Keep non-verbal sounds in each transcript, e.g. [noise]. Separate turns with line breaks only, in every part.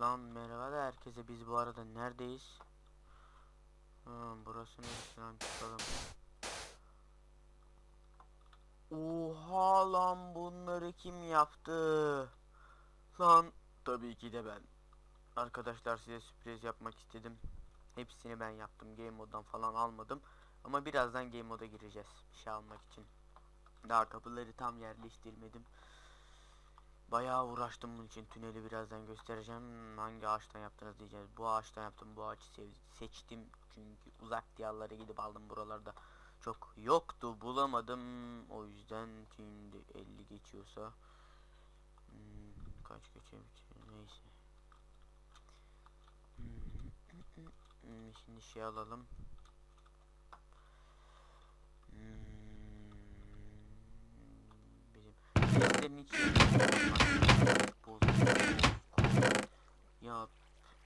Lan merhaba da herkese biz bu arada neredeyiz? Ha, burası neresi lan çıkalım. Oha lan bunları kim yaptı? Lan tabii ki de ben. Arkadaşlar size sürpriz yapmak istedim. Hepsini ben yaptım. Game moddan falan almadım. Ama birazdan game moda gireceğiz. Bir şey almak için. Daha kapıları tam yerleştirmedim. Bayağı uğraştım bunun için. Tüneli birazdan göstereceğim. Hangi ağaçtan yaptınız diyeceğiz. Bu ağaçtan yaptım. Bu ağaçı seçtim. Çünkü uzak diyarlara gidip aldım buralarda. Çok yoktu. Bulamadım. O yüzden şimdi 50 geçiyorsa. Hmm, kaç geçebilir? Neyse. Hmm, şimdi şey alalım. Hmm, Seslerin içi Ya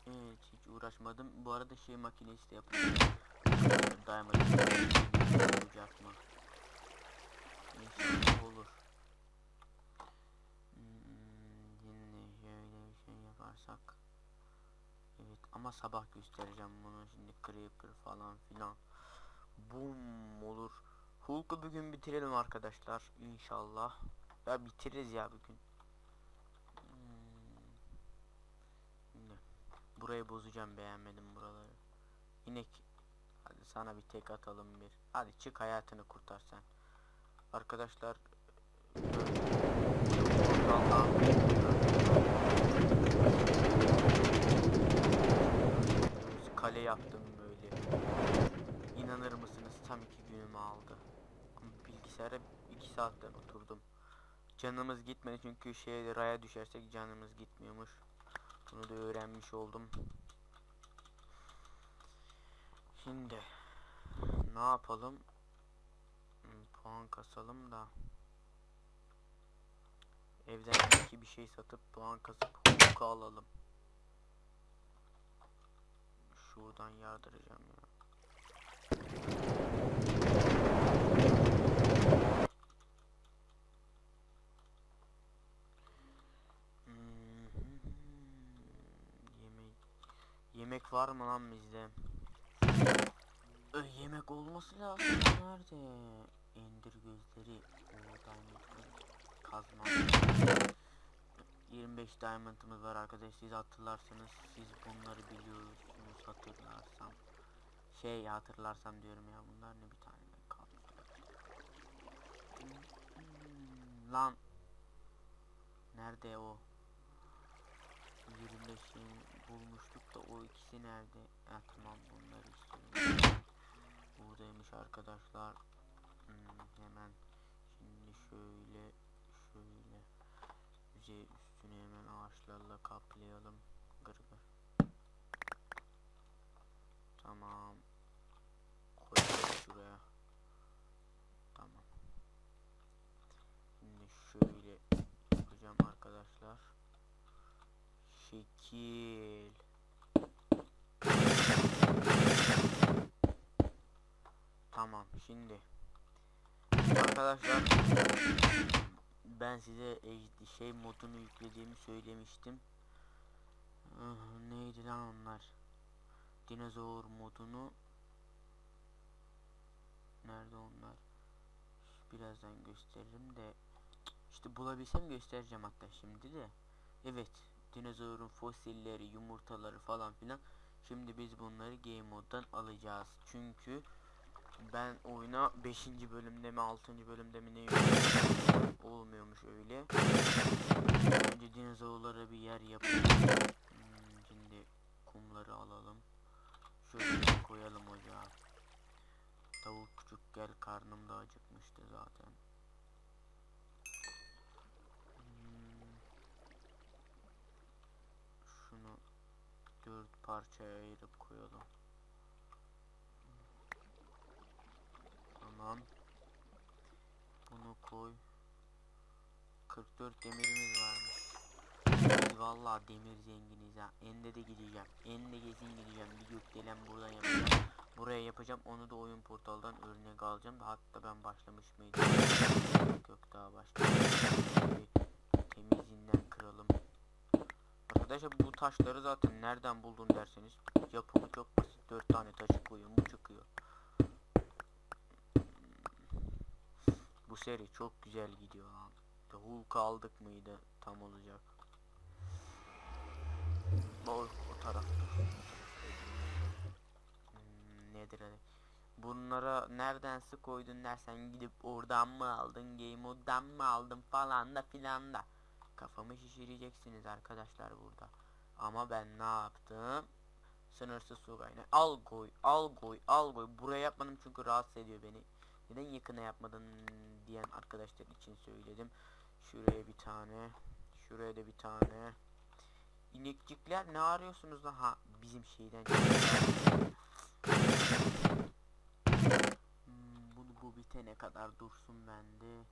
evet hiç uğraşmadım. Bu arada şey makinesi de yapıyorum. Diamond olacak mı? İnşallah olur. Hmm, yine şöyle bir şey yaparsak. Evet ama sabah göstereceğim bunu şimdi creeper falan filan. Boom olur. Hulk'u bugün bitirelim arkadaşlar inşallah. Ya bitiririz ya bugün. Hmm. Burayı bozacağım beğenmedim buraları. İnek hadi sana bir tek atalım bir. Hadi çık hayatını kurtar sen. Arkadaşlar kale yaptım böyle. İnanır mısınız tam iki günümü aldı. Bilgisayara iki saatten oturdum. Canımız gitmedi çünkü şeye raya düşersek canımız gitmiyormuş. Bunu da öğrenmiş oldum. Şimdi ne yapalım? Hmm, puan kasalım da evden iki bir şey satıp puan kasıp hukuku alalım. Şuradan yardıracağım ya. Hmm, Yemek Yemek var mı lan bizde? Ö, yemek olması lazım. Nerede? Ender gözleri. Kazma. 25 diamond'ımız var arkadaşlar. Siz hatırlarsınız. Siz bunları biliyorsunuz hatırlarsam. Şey hatırlarsam diyorum ya. Bunlar ne bir tane kalmış. Hmm, Lan. Nerede o? 25'i bulmuştuk da o ikisi nerede? Ha tamam bunları istiyorum. Buradaymış arkadaşlar. Hmm, hemen şimdi şöyle şöyle yüzey üstünü hemen ağaçlarla kaplayalım. Gır gır. Tamam. Koyalım şuraya. Tamam. Şimdi şöyle yapacağım arkadaşlar. Şekil. Tamam şimdi. Arkadaşlar ben size şey modunu yüklediğimi söylemiştim. Ah, neydi lan onlar? Dinozor modunu Nerede onlar? Birazdan gösteririm de işte bulabilsem göstereceğim hatta şimdi de. Evet, dinozorun fosilleri, yumurtaları falan filan. Şimdi biz bunları game moddan alacağız. Çünkü ben oyuna 5. bölümde mi 6. bölümde mi ne olmuyormuş öyle. Önce dinozorlara bir yer yapalım. Hmm, şimdi kumları alalım. Şöyle koyalım ocağa. Tavuk küçük gel karnım da acıkmıştı zaten. Hmm. Şunu dört parçaya ayırıp koyalım. Tamam. Bunu koy. 44 demirimiz varmış. Biz vallahi demir zenginiz ha. Ende de gideceğim. Ende gezin gideceğim. Bir gökdelen buradan yapacağım. Buraya yapacağım. Onu da oyun portaldan örnek alacağım. Hatta ben başlamış mıydım? Yok daha başlamadım. Bir Temizinden kıralım. Arkadaşlar bu taşları zaten nereden buldun derseniz yapımı çok basit. 4 tane taşı koyun bu çıkıyor. Bu seri çok güzel gidiyor. İşte Hulk aldık mıydı tam olacak. O, o taraf. Hmm, nedir hadi. Bunlara nereden sık koydun dersen gidip oradan mı aldın game mode'dan mı aldın falan da filan da. Kafamı şişireceksiniz arkadaşlar burada. Ama ben ne yaptım? Sınırsız su kaynağı. Al koy, al koy, al koy. Buraya yapmadım çünkü rahatsız ediyor beni. Neden yakına yapmadın diyen arkadaşlar için söyledim. Şuraya bir tane. Şuraya da bir tane. İnekçikler ne arıyorsunuz lan? Ha bizim şeyden. Hmm, bunu bu bitene kadar dursun bende.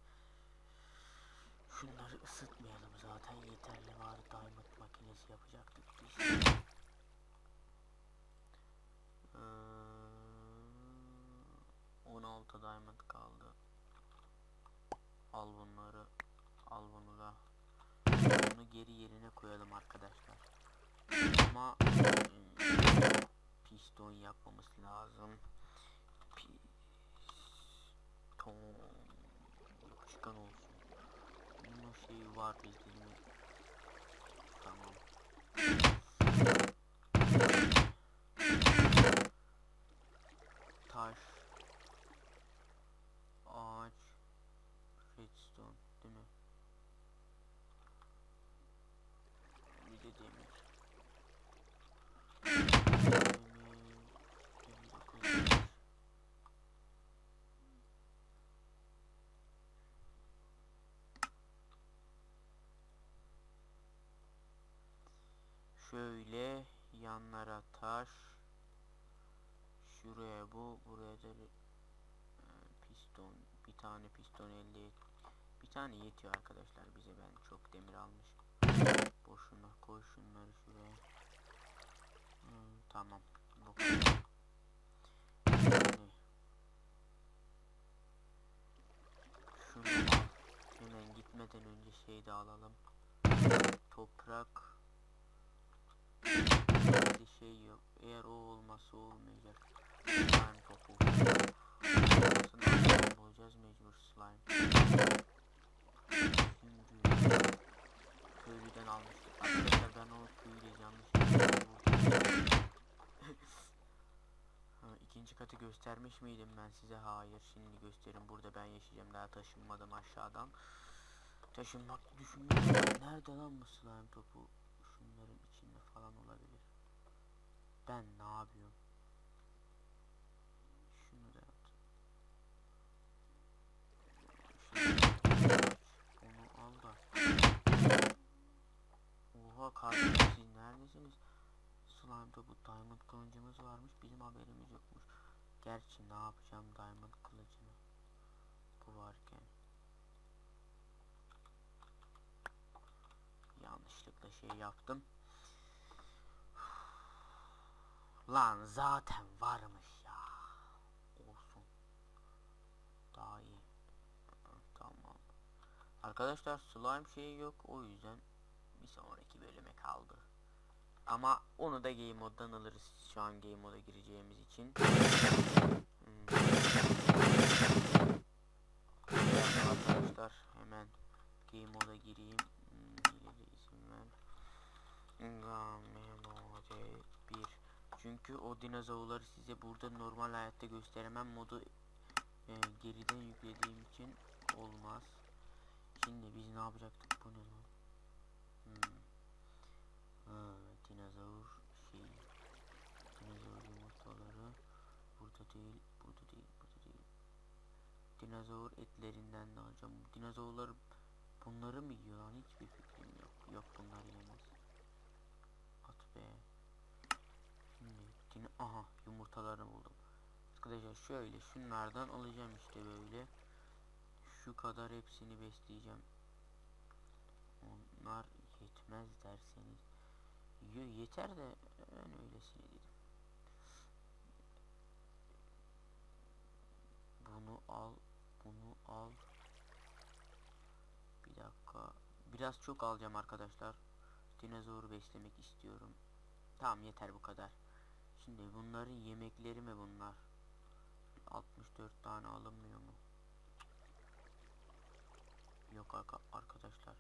Şunları ısıtmayalım zaten yeterli var. Diamond makinesi yapacaktık biz. Ee, 16 diamond kaldı. Al bunları. Al bunu da. Bunu geri yerine koyalım arkadaşlar. Ama hmm, piston yapmamız lazım. Piston yapışkan olsun. Şeyi var bildiğimi. Tamam. Şöyle yanlara taş. Şuraya bu, buraya da e, piston, bir tane piston elde. Bir tane yetiyor arkadaşlar bize ben çok demir almış. Boşuna koy şunları şuraya. Hmm, tamam. Bu. Hemen gitmeden önce şey de alalım. Toprak. Şey yok. Eğer o olmazsa olmayacak. Slime topu. Slime bulacağız mecbur slime. Şimdi köylüden almıştık. Arkadaşlar ben o köylüyü yanlış [laughs] ikinci katı göstermiş miydim ben size? Hayır. Şimdi gösterin. Burada ben yaşayacağım. Daha taşınmadım aşağıdan. Taşınmak düşünmüyorum. Nerede lan bu slime topu? Ben ne yapıyorum? Şunu da aç, Onu al da. Oha kardeşim neredesiniz? Slime'da bu diamond kılıcımız varmış. Bizim haberimiz yokmuş. Gerçi ne yapacağım diamond kılıcını? Bu varken. Yanlışlıkla şey yaptım. Lan zaten varmış ya. Olsun. Daha iyi. Tamam. Arkadaşlar slime şeyi yok. O yüzden bir sonraki bölüme kaldı. Ama onu da game moddan alırız. Şu an game moda gireceğimiz için. Hmm. Arkadaşlar hemen game moda gireyim. Hmm, hileli isim ver. Game mode 1 çünkü o dinozorları size burada normal hayatta gösteremem modu e, geriden yüklediğim için olmaz. Şimdi biz ne yapacaktık bu ne lan? Hmm. Ha, dinozor şey dinozor yumurtaları burada değil burada değil burada değil dinozor etlerinden de alacağım dinozorlar bunları mı yiyor lan hiçbir fikrim yok yok bunlar yemez at be Yine aha yumurtalarını buldum. Arkadaşlar şöyle şunlardan alacağım işte böyle. Şu kadar hepsini besleyeceğim. Onlar yetmez derseniz. Yeter de ben öylesine dedim. Bunu al, bunu al. Bir dakika. Biraz çok alacağım arkadaşlar. dinozor beslemek istiyorum. Tamam yeter bu kadar. Şimdi bunların yemekleri mi bunlar? 64 tane alınmıyor mu? Yok arka- arkadaşlar.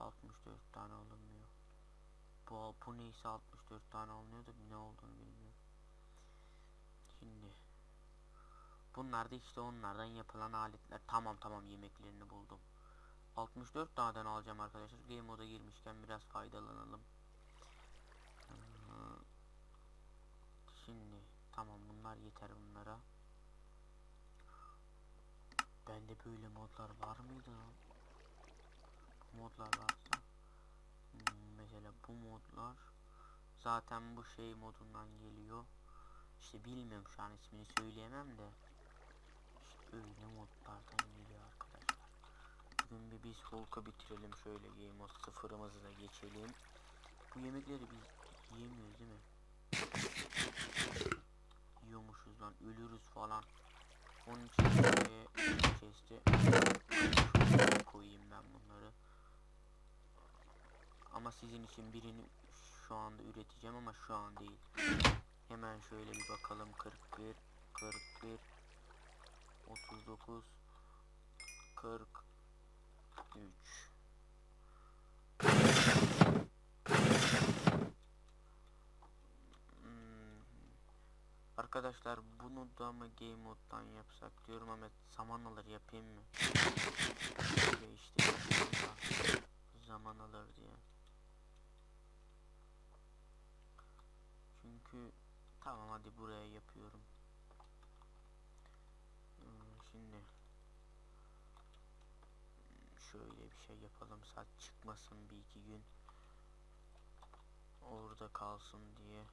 64 tane alınmıyor. Bu, bu neyse 64 tane alınıyor da ne olduğunu bilmiyorum. Şimdi Bunlar da işte onlardan yapılan aletler. Tamam tamam yemeklerini buldum. 64 taneden alacağım arkadaşlar. Game moda girmişken biraz faydalanalım. Şimdi tamam bunlar yeter bunlara. Bende böyle modlar var mıydı lan? Modlar varsa hmm, mesela bu modlar zaten bu şey modundan geliyor. İşte bilmiyorum şu an ismini söyleyemem de. İşte öyle modlardan geliyor arkadaşlar. Bugün bir biz Hulk'u bitirelim şöyle game mode sıfırımızı da geçelim. Bu yemekleri biz yiyemiyoruz değil mi? Yiyormuşuz lan ölürüz falan. Onun için chest'e koyayım ben bunları. Ama sizin için birini şu anda üreteceğim ama şu an değil. Hemen şöyle bir bakalım 41 41 39 43 Arkadaşlar bunu da mı game moddan yapsak diyorum ama zaman alır yapayım mı? Böyle işte zaman alır diye. Çünkü tamam hadi buraya yapıyorum. Hmm, Şimdi şöyle bir şey yapalım saat çıkmasın bir iki gün orada kalsın diye.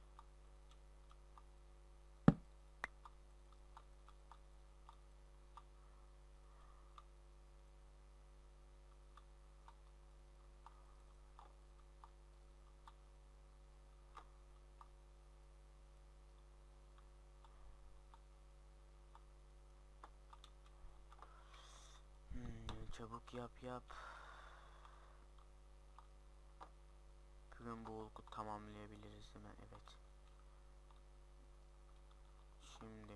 Hmm, çabuk yap yap. Bugün bu olgu tamamlayabiliriz değil mi? Evet. Şimdi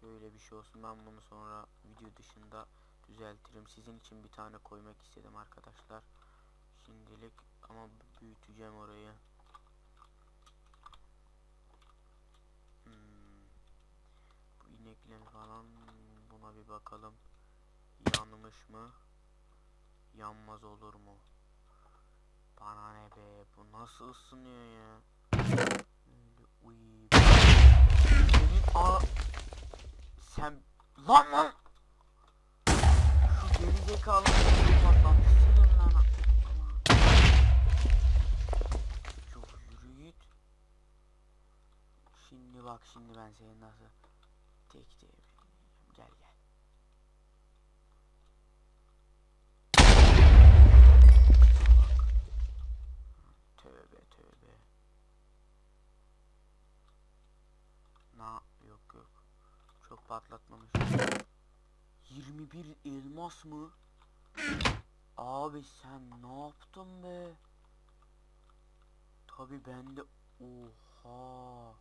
şöyle bir şey olsun. Ben bunu sonra video dışında düzeltirim. Sizin için bir tane koymak istedim arkadaşlar. Şimdilik ama büyüteceğim orayı. Hmm. Bu inekler falan buna bir bakalım. Yanmış mı? Yanmaz olur mu? Bana ne be? Bu nasıl ısınıyor ya? Senin a sen lan lan. Şu geri zekalı patlattı. Şimdi bak şimdi ben seni nasıl tek diye gel gel. Tövbe tövbe. Na yok yok. Çok patlatmamış. 21 elmas mı? Abi sen ne yaptın be? Tabi ben de oha.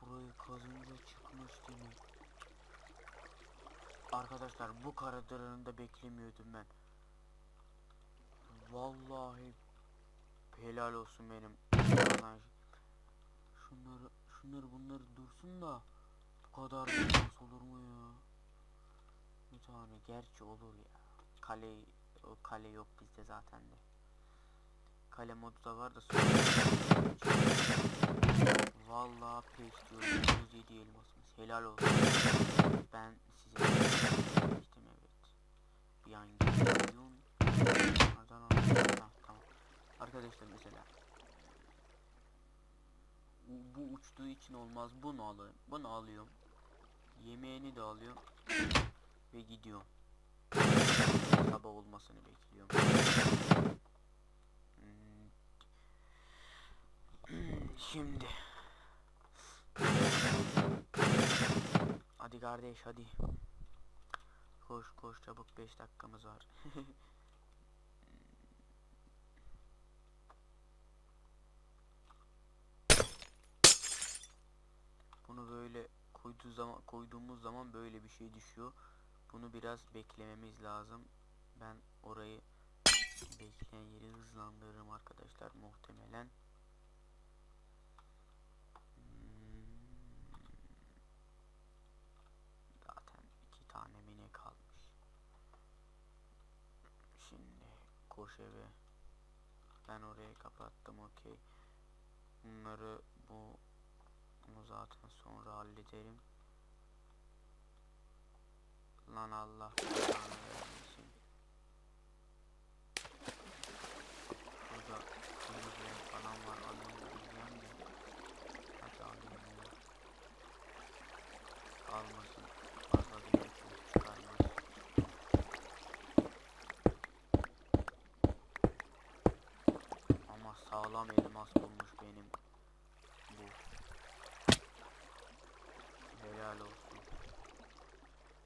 Burayı kazınca çıkmış demek. Arkadaşlar bu karadırını da beklemiyordum ben. Vallahi helal olsun benim. Şunları şunları bunları dursun da bu kadar olur mu ya? Bir tane gerçi olur ya. Kale o kale yok bizde zaten de. Kale modu da var da Vallahi peş diyorum 37 elmasımız helal olsun. Ben size demiştim evet. Bir an? Ha, tamam. Arkadaşlar mesela bu- uçtuğu için olmaz. Bunu alayım. Bunu alıyorum. Yemeğini de alıyorum. Ve gidiyorum. Sabah olmasını bekliyorum. Hmm. [clears throat] Şimdi. Hadi kardeş hadi. Koş koş çabuk 5 dakikamız var. [laughs] Bunu böyle koyduğu zaman koyduğumuz zaman böyle bir şey düşüyor. Bunu biraz beklememiz lazım. Ben orayı bekleyen yeri hızlandırırım arkadaşlar muhtemelen. Hmm. Zaten iki tane mine kalmış. Şimdi koş eve. Ben orayı kapattım okey. Bunları bu bunu zaten sonra hallederim. Lan Allah. Burada temizleyen falan var. Alayım diyeceğim de. Hadi alayım. Ama sağlam elmas bulmuş benim. Bu. Helal olsun.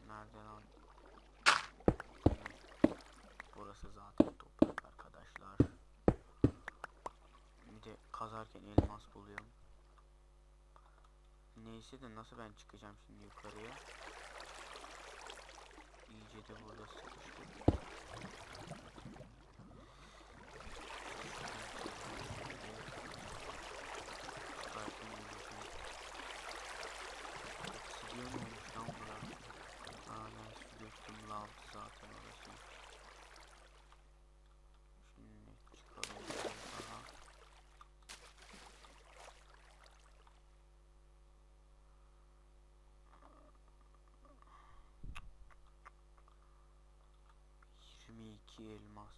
Nerede lan? Burası zaten toprak arkadaşlar. Bir de kazarken elmas buluyorum. Neyse de nasıl ben çıkacağım şimdi yukarıya? İyice de burada sıkıştım. Çıkartayım iyice. Obsidian olmuş lan bura. Aa ben su döktüm lavdı zaten orası. Şimdi çıkalım biraz daha. Yirmi iki elmas.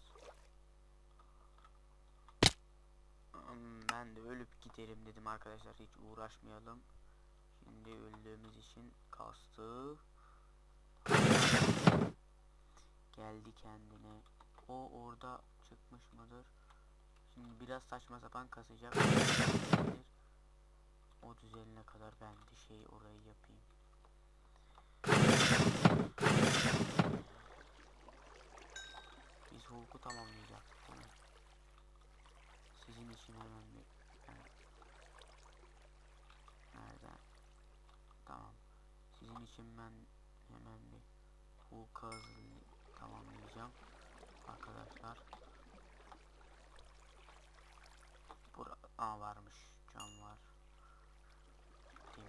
Hmm, Ben de ölüp giderim dedim arkadaşlar hiç uğraşmayalım. Şimdi öldüğümüz için kastı. Geldi kendine. O orada çıkmış mıdır? Şimdi biraz saçma sapan kasacak. O düzelene kadar ben de şey orayı yapayım. Değil mi? Sizin için hemen bir ben- Nerede? Tamam. Sizin için ben hemen bir hazırlay- tamamlayacağım. Arkadaşlar. Bura Aa varmış. Cam var. Değil.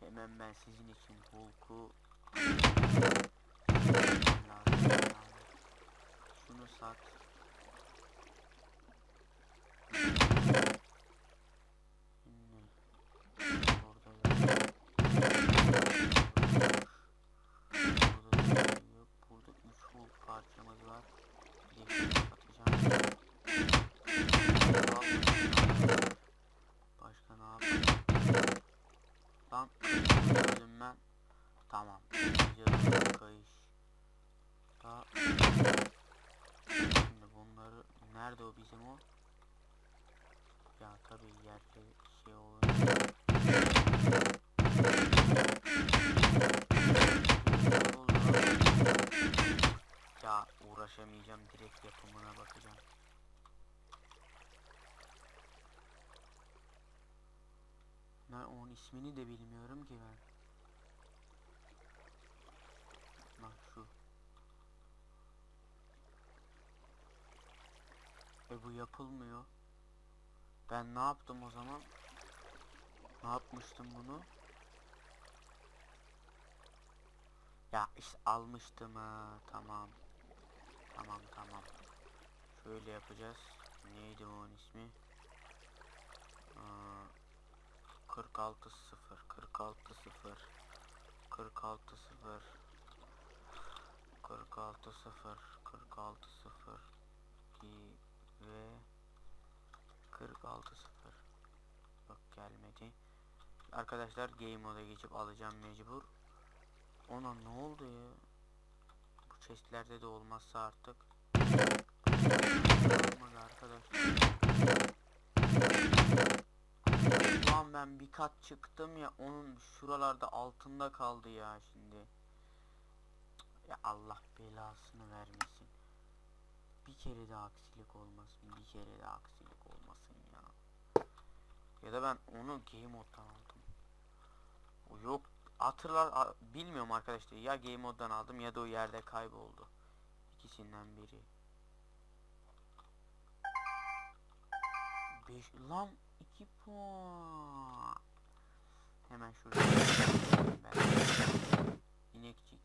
Hemen ben sizin için Hulk'u lazım yani. Şunu sat. Şimdi orada yok. Burada da bir şey yok. Burada 3 Hulk parçamız var. Bir de şunu satacağım. Başka ne yapayım? Lan öldüm ben. Tamam. Yarım kayış. Daha Şimdi bunları nerede o bizim o? Ya tabii yerde şey olunca Ya uğraşamayacağım direkt yapımına bakacağım. Ne onun ismini de bilmiyorum ki ben. Bak şu. E bu yapılmıyor. Ben ne yaptım o zaman? Ne yapmıştım bunu? Ya işte almıştım ha. Tamam. Tamam tamam. Şöyle yapacağız. Neydi onun ismi? Aa, 46 0 46 0 46 0 46 0 46 0 2 ve 46 0 Yok gelmedi. Arkadaşlar game moda geçip alacağım mecbur. Ona ne oldu ya? Bu chestlerde de olmazsa artık. Olmadı arkadaşlar. Ben bir kat çıktım ya onun şuralarda altında kaldı ya şimdi. Ya Allah belasını vermesin. Bir kere de aksilik olmasın. Bir kere de aksilik olmasın ya. Ya da ben onu game moddan aldım. O yok hatırlar bilmiyorum arkadaşlar. Ya game moddan aldım ya da o yerde kayboldu. İkisinden biri. 5 lan 2 puan. Hemen şurada. [laughs] ben. İnekçik.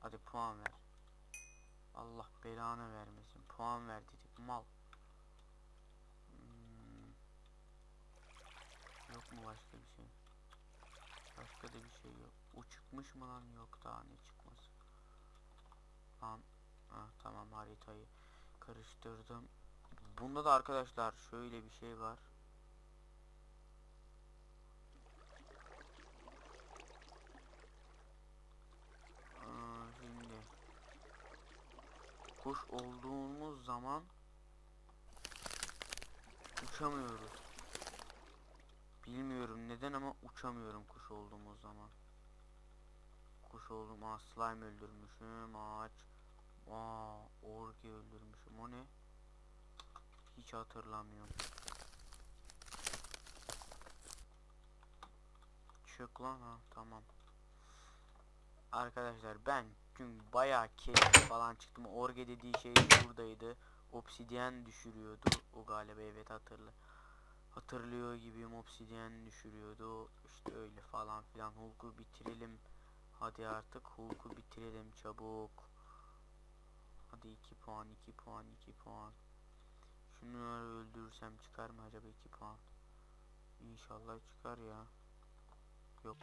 Hadi puan ver. Allah belanı vermesin. Puan ver dedik mal. Hmm. Yok mu başka bir şey? Başka da bir şey yok. O çıkmış mı lan? Yok daha ne çıkması. Lan. Ha, tamam haritayı karıştırdım. Bunda da arkadaşlar şöyle bir şey var. Aa, şimdi kuş olduğumuz zaman uçamıyoruz. Bilmiyorum neden ama uçamıyorum kuş olduğumuz zaman. Kuş oldum. Aa slime öldürmüşüm. Ağaç. Aa orgi öldürmüşüm. O ne? Hiç hatırlamıyorum. Çık lan ha tamam. Arkadaşlar ben dün bayağı keyif falan çıktım. Orge dediği şey buradaydı. Obsidyen düşürüyordu. O galiba evet hatırlı. Hatırlıyor gibiyim obsidyen düşürüyordu. İşte öyle falan filan. Hulk'u bitirelim. Hadi artık Hulk'u bitirelim çabuk. Hadi 2 puan 2 puan 2 puan. Şunları öldürürsem çıkar mı acaba 2 puan? İnşallah çıkar ya. Yok.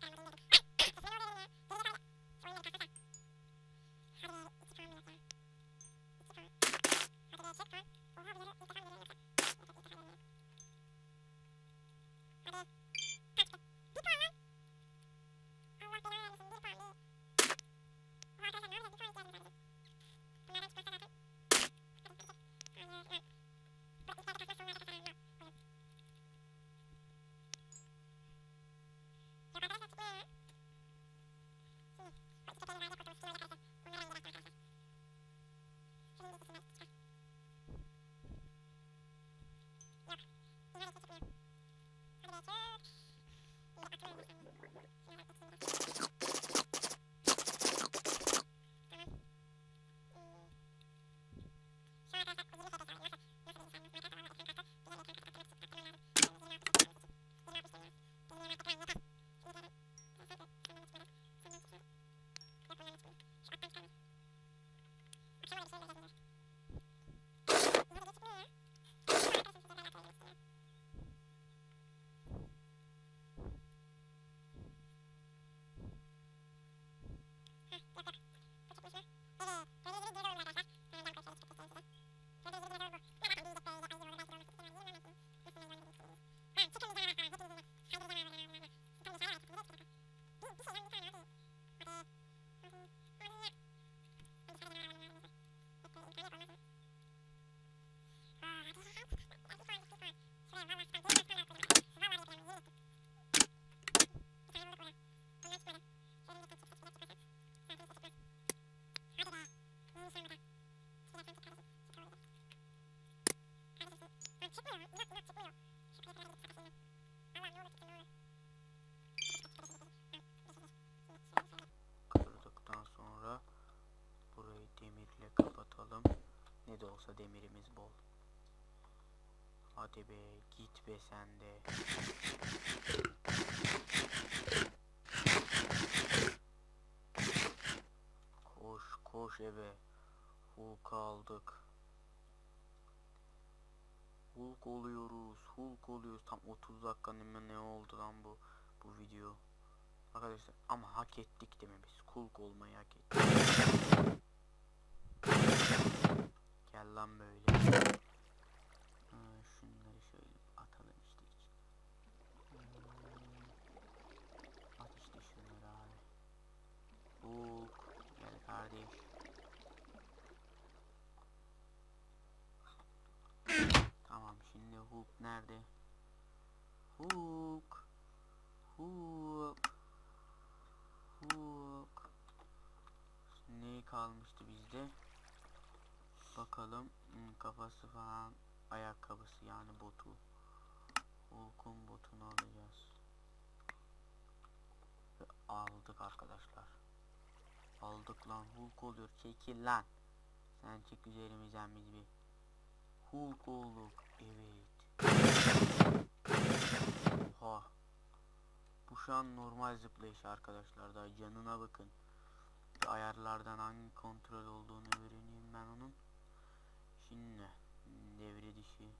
Kırdıktan sonra burayı demirle kapatalım. Ne de olsa demirimiz bol. Hadi be git be sen de. Koş koş eve. Hulk aldık. Hulk oluyoruz. Hulk oluyoruz. Tam 30 dakikanın ne oldu lan bu bu video. Arkadaşlar ama hak ettik değil mi biz? Hulk olmayı hak ettik. Gel lan böyle. Ha, şunları şöyle atalım işte. Hmm. At işte şunları abi. Buk. Gel kardeş. Tamam şimdi hook nerede? Hook. Hook. Hook. Ne kalmıştı bizde? Bakalım hmm, kafası falan ayakkabısı yani botu. Hulk'un botunu alacağız. Aldık arkadaşlar. Aldık lan Hulk oluyor. Çekil lan. Sen çık üzerimizden biz bir. Hulk olduk. Evet. Oha. Bu şu an normal zıplayış arkadaşlar. Daha canına bakın. Ayarlardan hangi kontrol olduğunu öğreneyim ben onun. Şimdi devre dişi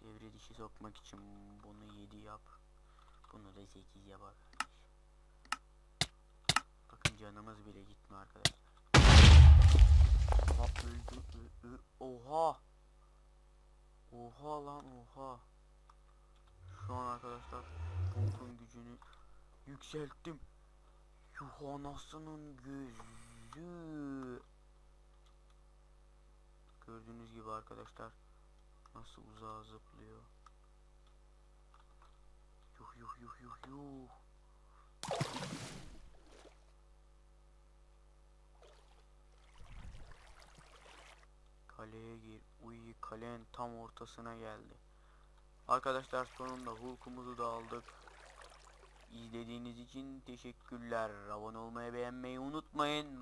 devre dişi sokmak için bunu 7 yap. Bunu da 8 yap arkadaş. Bakın canımız bile gitmiyor arkadaşlar. Oha öldü. Oha. Oha lan oha. Şu an arkadaşlar Hulk'un gücünü yükselttim. Yuh anasının gözü. Gördüğünüz gibi arkadaşlar nasıl uzağa zıplıyor. Yuh yuh yuh yuh yuh. Kaleye gir. Uy kalenin tam ortasına geldi. Arkadaşlar sonunda Hulk'umuzu da aldık. İzlediğiniz için teşekkürler. Abone olmayı beğenmeyi unutmayın.